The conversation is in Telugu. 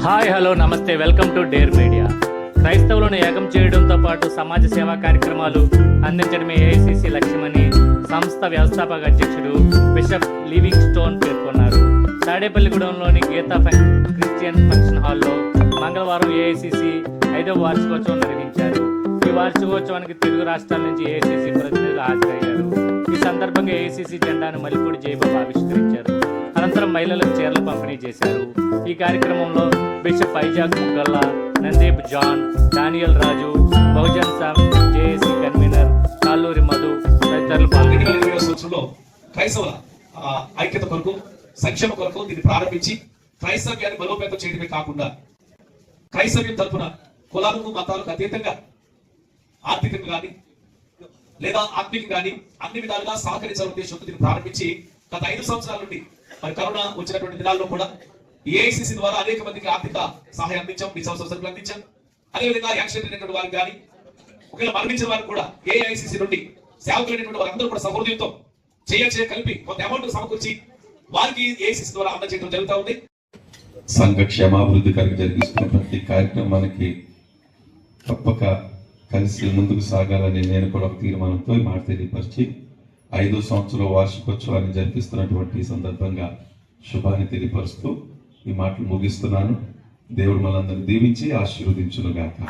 హాయ్ హలో నమస్తే వెల్కమ్ టు డేర్ మీడియా. క్రైస్తవులను ఏకం చేయడంతో పాటు సమాజ సేవా కార్యక్రమాలు అందించడమే ఏఐసిసి లక్ష్యమని సంస్థ వ్యవస్థాపక అధ్యక్షుడు బిషప్ లివింగ్ స్టోన్ పేర్కొన్నారు. తాడేపల్లిగూడెంలోని గీతా ఫం- క్రిస్టియన్ ఫంక్షన్ హాల్లో మంగళవారం ఏఐసిసి ఐదవ వార్షికోత్సవం నిర్వహించారు. ఈ వార్షికోత్సవానికి తెలుగు రాష్ట్రాల నుంచి ఏఐసిసి ప్రతినిధులు హాజరయ్యారు. ఈ సందర్భంగా ఏఐసిసి జెండాను మలిపూడి జయబాబు ఆవిష్కరించారు. అనంతరం మహిళలకు చీరలు పంపిణీ చేశారు. ఈ కార్యక్రమంలో bishop Isaac Muggalla Nandeep John Daniel Raju Bahujan Sam JAC convener Kalluri Madhu తదితరులు పాల్గొన్నారు. క్రైస్తవుల ఐక్యత కొరకు సంక్షేమ కొరకు దీన్ని ప్రారంభించి క్రైస్తవ్యాన్ని బలోపేతం చేయడమే కాకుండా క్రైస్తవ్యం తరఫున కులాలకు మతాలకు అతీతంగా ఆర్థికంగా కానీ లేదా ఆత్మికంగా కానీ అన్ని విధాలుగా సహకరించాలనే ఉద్దేశంతో దీన్ని ప్రారంభించి గత ఐదు సంవత్సరాల నుండి మరి కరోనా వచ్చినటువంటి దినాల్లో కూడా ఏఐసిసి ద్వారా అనేక మందికి ఆర్థిక సహాయం అందించాం మీ సంవత్సరం అందించాం. అదేవిధంగా యాక్సిడెంట్ అయినటువంటి వారికి కానీ ఒకవేళ మరణించిన వారికి కూడా ఏఐసిసి నుండి సేవకులైనటువంటి వారందరూ కూడా సమృద్ధితో చేయ చేయ కలిపి కొంత అమౌంట్ సమకూర్చి వారికి ఏఐసిసి ద్వారా అందజేయడం జరుగుతూ ఉంది. సంఘక్షేమాభివృద్ధి క్షేమాభివృద్ధి జరిగిస్తున్న ప్రతి కార్యక్రమానికి తప్పక కలిసి ముందుకు సాగాలని నేను కూడా ఒక తీర్మానంతో మాట తెలియపరిచి ఐదో సంవత్సరం వార్షికోత్సవాన్ని జరిపిస్తున్నటువంటి సందర్భంగా శుభాన్ని తెలియపరుస్తూ ఈ మాటలు ముగిస్తున్నాను. దేవుడు మనందరిని దీవించి ఆశీర్వదించును గాక